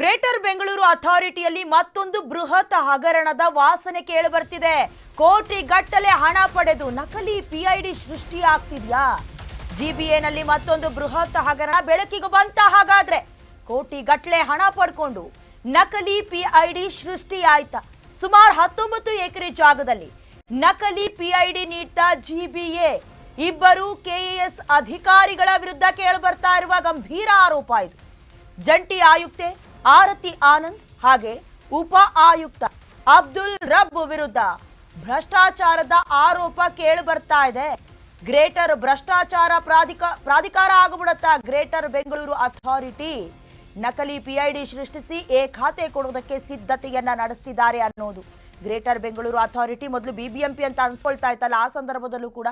Greater Bengaluru ಅಥಾರಿಟಿಯಲ್ಲಿ ಮತ್ತೊಂದು ಬೃಹತ್ ಹಗರಣದ ವಾಸನೆ ಕೇಳಿಬರ್ತಿದೆ. ಕೋಟಿ ಗಟ್ಟಲೆ ಹಣ ಪಡೆದು ನಕಲಿ ಪಿಐಡಿ ಸೃಷ್ಟಿಯಾಗ್ತಿದ್ಯಾ? ಜಿಬಿಎನಲ್ಲಿ ಮತ್ತೊಂದು ಬೃಹತ್ ಹಗರಣ ಬೆಳಕಿಗೆ ಬಂತ ಹಾಗಾದ್ರೆ. ಕೋಟಿ ಗಟ್ಟಲೆ ಹಣ ಪಡ್ಕೊಂಡು ನಕಲಿ ಪಿಐಡಿ ಸೃಷ್ಟಿಯಾಯ್ತ. ಸುಮಾರು ಹತ್ತೊಂಬತ್ತು ಎಕರೆ ಜಾಗದಲ್ಲಿ ನಕಲಿ ಪಿಐಡಿ ನೀಡ್ತಾ ಜಿಬಿಎ. ಇಬ್ಬರು ಕೆಎಎಸ್ ಅಧಿಕಾರಿಗಳ ವಿರುದ್ಧ ಕೇಳಿಬರ್ತಾ ಇರುವ ಗಂಭೀರ ಆರೋಪ ಇದು. ಜಂಟಿ ಆಯುಕ್ತೆ ಆರತಿ ಆನಂದ್ ಹಾಗೆ ಉಪ ಆಯುಕ್ತ ಅಬ್ದುಲ್ ರಬ್ ವಿರುದ್ಧ ಭ್ರಷ್ಟಾಚಾರದ ಆರೋಪ ಕೇಳಿ ಬರ್ತಾ ಇದೆ. ಗ್ರೇಟರ್ ಭ್ರಷ್ಟಾಚಾರ ಪ್ರಾಧಿಕ, ಪ್ರಾಧಿಕಾರ ಆಗಿಬಿಡತ್ತಾ ಗ್ರೇಟರ್ ಬೆಂಗಳೂರು ಅಥಾರಿಟಿ ನಕಲಿ ಪಿಐಡಿ ಸೃಷ್ಟಿಸಿ ಎ ಖಾತೆ ಕೊಡೋದಕ್ಕೆ ಸಿದ್ಧತೆಯನ್ನ ನಡೆಸ್ತಿದ್ದಾರೆ ಅನ್ನೋದು. ಗ್ರೇಟರ್ ಬೆಂಗಳೂರು ಅಥಾರಿಟಿ ಮೊದಲು ಬಿಬಿಎಂಪಿ ಅಂತ ಅನ್ಸ್ಕೊಳ್ತಾ ಇತ್ತಲ್ಲ, ಆ ಸಂದರ್ಭದಲ್ಲೂ ಕೂಡ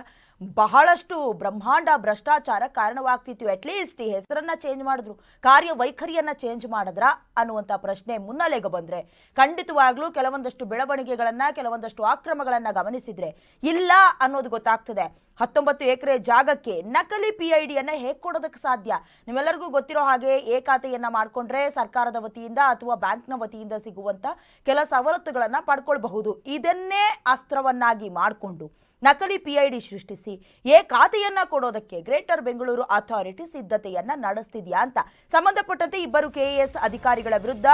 ಬಹಳಷ್ಟು ಬ್ರಹ್ಮಾಂಡ ಭ್ರಷ್ಟಾಚಾರ ಕಾರಣವಾಗ್ತಿತ್ತು. ಅಟ್ಲೀಸ್ಟ್ ಈ ಹೆಸರನ್ನ ಚೇಂಜ್ ಮಾಡಿದ್ರು. ಕಾರ್ಯವೈಖರಿಯನ್ನ ಚೇಂಜ್ ಮಾಡಿದ್ರ ಅನ್ನುವಂಥ ಪ್ರಶ್ನೆ ಮುನ್ನಲೆಗೆ ಬಂದ್ರೆ, ಖಂಡಿತವಾಗ್ಲೂ ಕೆಲವೊಂದಷ್ಟು ಬೆಳವಣಿಗೆಗಳನ್ನ, ಕೆಲವೊಂದಷ್ಟು ಆಕ್ರಮಗಳನ್ನ ಗಮನಿಸಿದ್ರೆ ಇಲ್ಲ ಅನ್ನೋದು ಗೊತ್ತಾಗ್ತದೆ. ಹತ್ತೊಂಬತ್ತು ಎಕರೆ ಜಾಗಕ್ಕೆ ನಕಲಿ ಪಿ ಐ ಡಿಯನ್ನ ಹೇಗೆ ಕೊಡೋದಕ್ಕೆ ಸಾಧ್ಯ? ನಿಮ್ಮೆಲ್ಲರಿಗೂ ಗೊತ್ತಿರೋ ಹಾಗೆ ಎ ಖಾತೆಯನ್ನ ಮಾಡ್ಕೊಂಡ್ರೆ ಸರ್ಕಾರದ ವತಿಯಿಂದ ಅಥವಾ ಬ್ಯಾಂಕ್ನ ವತಿಯಿಂದ ಸಿಗುವಂತ ಕೆಲ ಸವಲತ್ತುಗಳನ್ನ ಪಡ್ಕೊಳ್ಬಹುದು ಇದನ್ನೇ ಅಸ್ತ್ರವನ್ನಾಗಿ ಮಾಡಿಕೊಂಡು ನಕಲಿ ಪಿ ಐ ಡಿ ಸೃಷ್ಟಿಸಿ ಎ ಖಾತೆಯನ್ನ ಕೊಡೋದಕ್ಕೆ ಗ್ರೇಟರ್ ಬೆಂಗಳೂರು ಅಥಾರಿಟಿ ಸಿದ್ಧತೆಯನ್ನ ನಡೆಸ್ತಿದೆಯಾ ಅಂತ ಸಂಬಂಧಪಟ್ಟಂತೆ ಇಬ್ಬರು ಕೆಎಎಸ್ ಅಧಿಕಾರಿಗಳ ವಿರುದ್ಧ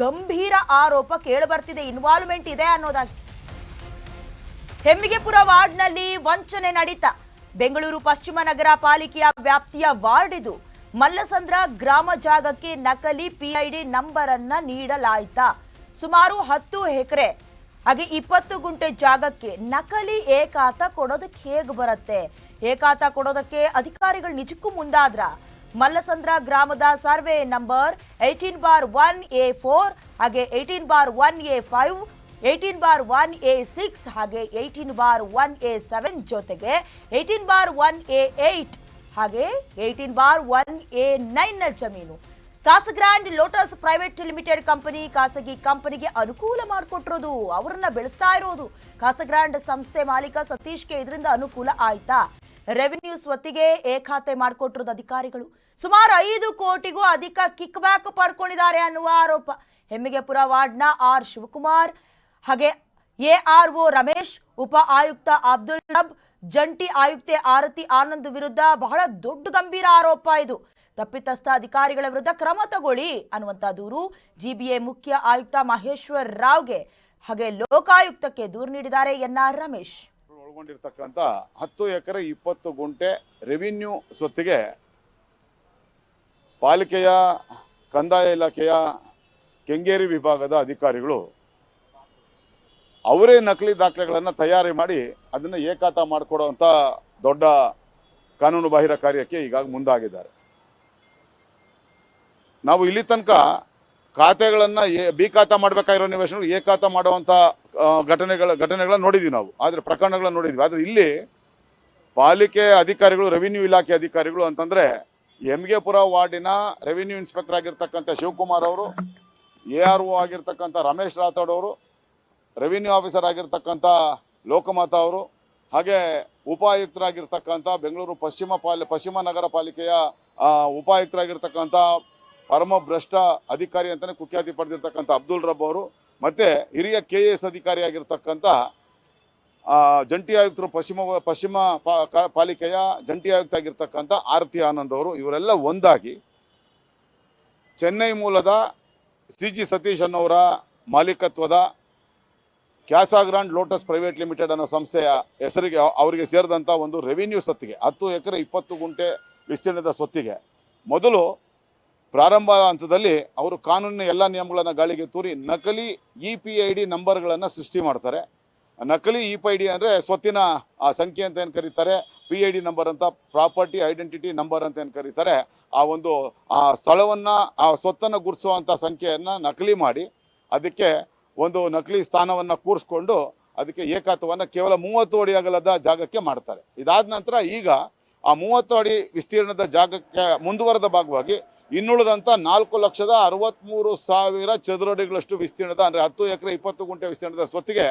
ಗಂಭೀರ ಆರೋಪ ಕೇಳಬರ್ತಿದೆ. ಇನ್ವಾಲ್ವ್ಮೆಂಟ್ ಇದೆ ಅನ್ನೋದಾಗಿ. ಹೆಮ್ಮಿಗೆಪುರ ವಾರ್ಡ್ನಲ್ಲಿ ವಂಚನೆ ನಡೀತಾ. ಬೆಂಗಳೂರು ಪಶ್ಚಿಮ ನಗರ ಪಾಲಿಕೆಯ ವ್ಯಾಪ್ತಿಯ ವಾರ್ಡ್ ಇದು ಮಲ್ಲಸಂದ್ರ ಗ್ರಾಮ ಜಾಗಕ್ಕೆ ನಕಲಿ ಪಿಐಡಿ ನಂಬರ್ ಅನ್ನ ನೀಡಲಾಯ್ತ. ಸುಮಾರು ಹತ್ತು ಎಕರೆ ಹಾಗೆ ಇಪ್ಪತ್ತು ಗುಂಟೆ ಜಾಗಕ್ಕೆ ನಕಲಿ ಏಕಾತ ಕೊಡೋದಕ್ಕೆ ಹೇಗೆ ಬರುತ್ತೆ? ಏಕಾತ ಕೊಡೋದಕ್ಕೆ ಅಧಿಕಾರಿಗಳು ನಿಜಕ್ಕೂ ಮುಂದಾದ್ರ? ಮಲ್ಲಸಂದ್ರ ಗ್ರಾಮದ survey number eighteen bar one A four, ಹಾಗೆ eighteen bar one A five, eighteen bar one A six, ಹಾಗೆ eighteen bar one A seven ಜೊತೆಗೆ eighteen bar one A eight, ಹಾಗೆ ಏಯ್ಟೀನ್ ಬಾರ್ ಒನ್ ಎ ನೈನ್ನ ಜಮೀನು. Casagrand Lotus private limited company ಖಾಸಗಿ ಕಂಪನಿಗೆ ಅನುಕೂಲ ಮಾಡಿಕೊಟ್ಟಿರೋದು, ಅವರನ್ನ ಬೆಳೆಸ್ತಾ ಇರೋದು. ಕಾಸಗ್ರಾಂಡ್ ಸಂಸ್ಥೆ ಮಾಲೀಕ ಸತೀಶ್ಗೆ ಇದರಿಂದ ಅನುಕೂಲ ಆಯ್ತಾ? ರೆವಿನ್ಯೂ ಸ್ವತ್ತಿಗೆ ಏ ಖಾತೆ ಮಾಡಿಕೊಟ್ಟಿರೋದು ಅಧಿಕಾರಿಗಳು. ಸುಮಾರು ಐದು ಕೋಟಿಗೂ ಅಧಿಕ ಕಿಕ್ ಬ್ಯಾಕ್ ಪಡ್ಕೊಂಡಿದ್ದಾರೆ ಅನ್ನುವ ಆರೋಪ. ಹೆಮ್ಮಿಗೆಪುರ ವಾರ್ಡ್ನ ಆರ್ ಶಿವಕುಮಾರ್ ಹಾಗೆ ಎ ಆರ್ ಒ ರಮೇಶ್, ಉಪ ಆಯುಕ್ತ ಅಬ್ದುಲ್ ನಬ್, ಜಂಟಿ ಆಯುಕ್ತೆ ಆರತಿ ಆನಂದ್ ವಿರುದ್ಧ ಬಹಳ ದೊಡ್ಡ ಗಂಭೀರ ಆರೋಪ ಇದು. ತಪ್ಪಿತಸ್ಥ ಅಧಿಕಾರಿಗಳ ವಿರುದ್ಧ ಕ್ರಮ ತಗೊಳ್ಳಿ ಅನ್ನುವಂಥ ದೂರು ಜಿಬಿಎ ಮುಖ್ಯ ಆಯುಕ್ತ ಮಹೇಶ್ವರ್ ರಾವ್ಗೆ. ಹಾಗೆ ಲೋಕಾಯುಕ್ತಕ್ಕೆ ದೂರು ನೀಡಿದ್ದಾರೆ ಎನ್ಆರ್ ರಮೇಶ್. ಒಳಗೊಂಡಿರ್ತಕ್ಕಂಥ ಹತ್ತು ಎಕರೆ ಇಪ್ಪತ್ತು ಗುಂಟೆ ರೆವಿನ್ಯೂ ಸ್ವತ್ತಿಗೆ ಪಾಲಿಕೆಯ, ಕಂದಾಯ ಇಲಾಖೆಯ, ಕೆಂಗೇರಿ ವಿಭಾಗದ ಅಧಿಕಾರಿಗಳು ಅವರೇ ನಕಲಿ ದಾಖಲೆಗಳನ್ನು ತಯಾರಿ ಮಾಡಿ ಅದನ್ನು ಏಕಾತ ಮಾಡಿಕೊಡುವಂಥ ದೊಡ್ಡ ಕಾನೂನು ಬಾಹಿರ ಕಾರ್ಯಕ್ಕೆ ಈಗಾಗ ಮುಂದಾಗಿದ್ದಾರೆ. ನಾವು ಇಲ್ಲಿ ತನಕ ಖಾತೆಗಳನ್ನು ಬಿ ಖಾತಾ ಮಾಡಬೇಕಾಗಿರೋ ನಿವೇಶನಗಳು ಎ ಖಾತಾ ಮಾಡುವಂಥ ಘಟನೆಗಳ, ಘಟನೆಗಳನ್ನ ನೋಡಿದ್ದೀವಿ ನಾವು. ಆದರೆ ಪ್ರಕರಣಗಳನ್ನ ನೋಡಿದ್ವಿ. ಆದರೆ ಇಲ್ಲಿ ಪಾಲಿಕೆ ಅಧಿಕಾರಿಗಳು, ರೆವಿನ್ಯೂ ಇಲಾಖೆ ಅಧಿಕಾರಿಗಳು ಅಂತಂದ್ರೆ ಪುರ ವಾರ್ಡಿನ ರೆವಿನ್ಯೂ ಇನ್ಸ್ಪೆಕ್ಟರ್ ಆಗಿರ್ತಕ್ಕಂಥ ಶಿವಕುಮಾರ್ ಅವರು, ಎ ಆರ್ ಒ ಆಗಿರ್ತಕ್ಕಂಥ ರಮೇಶ್ ರಾಥೋಡ್ ಅವರು, ರೆವಿನ್ಯೂ ಆಫೀಸರ್ ಆಗಿರ್ತಕ್ಕಂಥ ಲೋಕಮಾತ ಅವರು, ಹಾಗೆ ಉಪಾಯುಕ್ತರಾಗಿರ್ತಕ್ಕಂಥ ಬೆಂಗಳೂರು ಪಶ್ಚಿಮ ಪಾಲಿ, ಪಶ್ಚಿಮ ನಗರ ಪಾಲಿಕೆಯ ಉಪಾಯುಕ್ತರಾಗಿರ್ತಕ್ಕಂಥ ಪರಮ ಭ್ರಷ್ಟ ಅಧಿಕಾರಿ ಅಂತಲೇ ಕುಖ್ಯಾತಿ ಪಡೆದಿರ್ತಕ್ಕಂಥ ಅಬ್ದುಲ್ ರಬ್ ಅವರು ಮತ್ತೆ ಹಿರಿಯ ಕೆ ಎ ಎಸ್ ಅಧಿಕಾರಿ ಆಗಿರ್ತಕ್ಕಂಥ ಆ, ಜಂಟಿ ಆಯುಕ್ತರು ಪಶ್ಚಿಮ ಪಶ್ಚಿಮ ಪಾಲಿಕೆಯ ಜಂಟಿ ಆಯುಕ್ತ ಆಗಿರ್ತಕ್ಕಂಥ ಆರತಿ ಆನಂದ್ ಅವರು ಇವರೆಲ್ಲ ಒಂದಾಗಿ ಚೆನ್ನೈ ಮೂಲದ ಸಿ ಜಿ ಸತೀಶ್ ಅನ್ನೋರ ಮಾಲೀಕತ್ವದ ಕ್ಯಾಸಾಗ್ರಾಂಡ್ ಲೋಟಸ್ ಪ್ರೈವೇಟ್ ಲಿಮಿಟೆಡ್ ಅನ್ನೋ ಸಂಸ್ಥೆಯ ಹೆಸರಿಗೆ ಅವರಿಗೆ ಸೇರಿದಂಥ ಒಂದು ರೆವಿನ್ಯೂ ಸತ್ತಿಗೆ ಹತ್ತು ಎಕರೆ ಇಪ್ಪತ್ತು ಗುಂಟೆ ವಿಸ್ತೀರ್ಣದ ಸ್ವತ್ತಿಗೆ ಮೊದಲು ಪ್ರಾರಂಭ ಹಂತದಲ್ಲಿ ಅವರು ಕಾನೂನಿನ ಎಲ್ಲ ನಿಯಮಗಳನ್ನು ಗಾಳಿಗೆ ತೂರಿ ನಕಲಿ ಇ ಪಿ ಐ ಡಿ ನಂಬರ್ಗಳನ್ನು ಸೃಷ್ಟಿ ಮಾಡ್ತಾರೆ. ನಕಲಿ ಇ ಪಿ ಐ ಡಿ ಅಂದರೆ ಸ್ವತ್ತಿನ ಆ ಸಂಖ್ಯೆ ಅಂತ ಏನು ಕರೀತಾರೆ? ಪಿ ಐ ಡಿ ನಂಬರ್ ಅಂತ, ಪ್ರಾಪರ್ಟಿ ಐಡೆಂಟಿಟಿ ನಂಬರ್ ಅಂತ ಏನು ಕರೀತಾರೆ? ಆ ಒಂದು, ಆ ಸ್ಥಳವನ್ನು, ಆ ಸ್ವತ್ತನ್ನು ಗುರುತಿಸುವಂಥ ಸಂಖ್ಯೆಯನ್ನು ನಕಲಿ ಮಾಡಿ, ಅದಕ್ಕೆ ಒಂದು ನಕಲಿ ಸ್ಥಾನವನ್ನು ಕೂರಿಸ್ಕೊಂಡು ಅದಕ್ಕೆ ಏಕಾತ್ವವನ್ನು ಕೇವಲ ಮೂವತ್ತು ಅಡಿ ಅಗಲದ ಜಾಗಕ್ಕೆ ಮಾಡ್ತಾರೆ. ಇದಾದ ನಂತರ ಈಗ ಆ ಮೂವತ್ತು ಅಡಿ ವಿಸ್ತೀರ್ಣದ ಜಾಗಕ್ಕೆ ಮುಂದುವರೆದ ಭಾಗವಾಗಿ ಇನ್ನುಳಿದಂಥ ನಾಲ್ಕು ಲಕ್ಷದ ಅರವತ್ತ್ಮೂರು ಸಾವಿರ ಚದುರಡಿಗಳಷ್ಟು ವಿಸ್ತೀರ್ಣದ, ಅಂದರೆ ಹತ್ತು ಎಕರೆ ಇಪ್ಪತ್ತು ಗುಂಟೆ ವಿಸ್ತೀರ್ಣದ ಸ್ವತ್ತಿಗೆ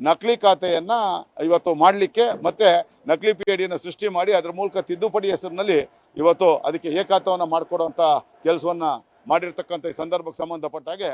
ನಕಲಿ ಖಾತೆಯನ್ನು ಇವತ್ತು ಮಾಡಲಿಕ್ಕೆ ಮತ್ತು ನಕಲಿ ಪಿ ಡಿಯನ್ನು ಸೃಷ್ಟಿ ಮಾಡಿ ಅದರ ಮೂಲಕ ತಿದ್ದುಪಡಿ ಹೆಸರಿನಲ್ಲಿ ಇವತ್ತು ಅದಕ್ಕೆ ಏಕಾತವನ್ನು ಮಾಡಿಕೊಡುವಂಥ ಕೆಲಸವನ್ನು ಮಾಡಿರ್ತಕ್ಕಂಥ ಈ ಸಂದರ್ಭಕ್ಕೆ ಸಂಬಂಧಪಟ್ಟ ಹಾಗೆ